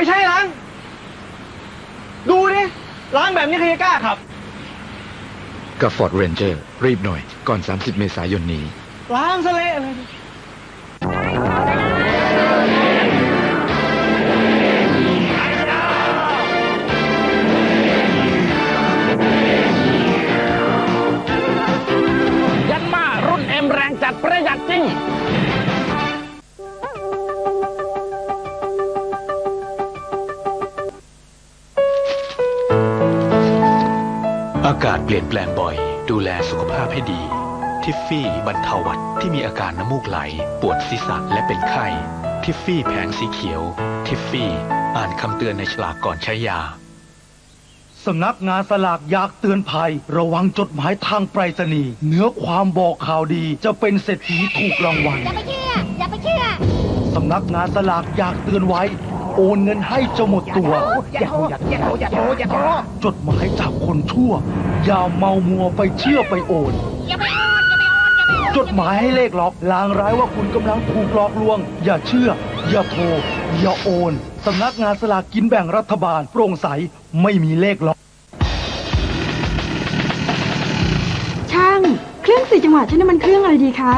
รใช้ล้าง ดูดิล้างแบบนี้ใครจะกล้าขับ กับ Ford Ranger รีบหน่อย ก่อน 30 เมษายนนี้ ล้างซะเละเลยยั อากาศเปลี่ยนแปลงบ่อย ดูแลสุขภาพให้ดี ทิฟฟี่บรรเทาหวัดที่มีอาการน้ำมูกไหล ปวดศีรษะและเป็นไข้ ทิฟฟี่แผงสีเขียว ทิฟฟี่ อ่านคำเตือนในฉลากก่อนใช้ยา สำนักงานสลากอยากเตือนภัย ระวังจดหมายทางไปรษณีย์เนื้อความบอกข่าวดีจะเป็นเศรษฐีถูกรางวัลอย่าไปเชื่ออย่าไปเชื่อ สำนักงานสลากอยากเตือนไว้ โอนเงินให้จะหมดตัว อย่าโทรอย่าโทรอย่าโทรอย่าโทรจดหมายจากคนชั่ว อย่าเมามัวไปเชื่อไปโอน อย่าไปโอนอย่าไปโอนอย่าไปโอนจดหมายให้เลขล็อกลางร้ายว่าคุณกำลังถูกหลอกลวง อย่าเชื่อ อย่าโทร อย่าโอนสำนักงานสลากกินแบ่งรัฐบาล โปร่งใสไม่มีเลขล็อก ช่าง เครื่องสี่จังหวะใช้น้ำมันเครื่องอะไรดีคะ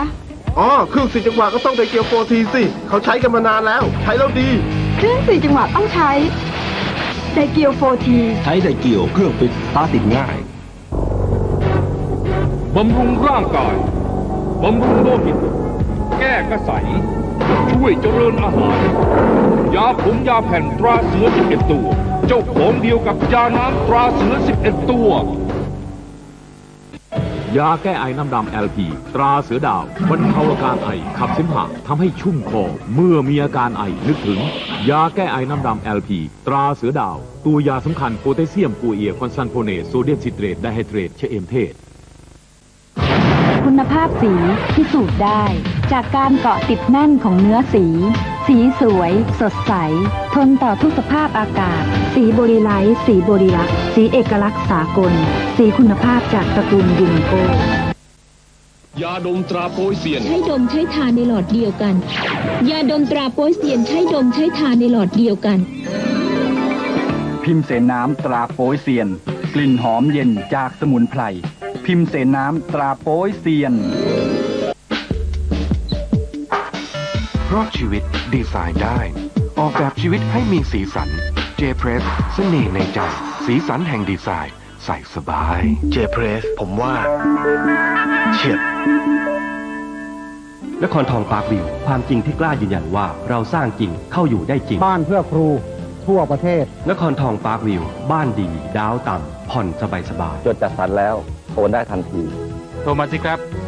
อ๋อเครื่องสี่จังหวะก็ต้องไดเกียวโฟทีสิ เขาใช้กันมานานแล้ว ใช้แล้วดี เครื่องสี่จังหวะต้องใช้ไดเกียวโฟทีใช้ไดเกี่ยวเครื่องปิดสตาร์ทติดง่าย บำรุงร่างกาย บำรุงโลหิต แก้กระใสช่วยเจริญอาหาร ยาผงยาแผ่นตราเสือ11 ตัว เจ้าของเดียวกับยาน้ำตราเสือ11 ตัว ยาแก้ไอน้ำดำ LP ตราเสือดาวบรรเทาอาการไอขับเสมหะทำให้ชุ่มคอ เมื่อมีอาการไอนึกถึง ยาแก้ไอน้ำดำ LP ตราเสือดาว ตัวยาสำคัญโพแทสเซียมกัวเอียคอนซันโฟเนตโซเดียมซิเตรตไดไฮเดรตเชเอมเทศ คุณภาพสีพิสูจน์ได้ จากการเกาะติดแน่นของเนื้อสี สีสวย สดใส ทนต่อทุกสภาพอากาศ สีบริไลท์สีบริลักษ์สีเอกลักษณ์สากล สีคุณภาพจากตระกูลยูนิโกยาดมตราโปยเซียน ใช้ดมใช้ทานในหลอดเดียวกัน ยาดมตราโป้ยเซียนใช้ดมใช้ทานในหลอดเดียวกัน พิมพ์เสนน้ำตราโป้ยเซียน กลิ่นหอมเย็นจากสมุนไพร พิมพ์เสนน้ำตราโป้ยเซียน ราะชีวิตดีไซน์ได้ ออกแบบชีวิตให้มีสีสันเจเพรสเสน่ห์ในใจ สีสันแห่งดีไซน์ ใส่สบายเจเพรสผมว่า เฉียบนครทองปาร์ควิว ความจริงที่กล้ายืนยันว่าเราสร้างจริงเข้าอยู่ได้จริง บ้านเพื่อครูทั่วประเทศ นครทองปาร์ควิว บ้านดี ดาวต่ำผ่อนสบายสบายจดจัดสรรแล้วโอนได้ทันที โทรมาสิครับ0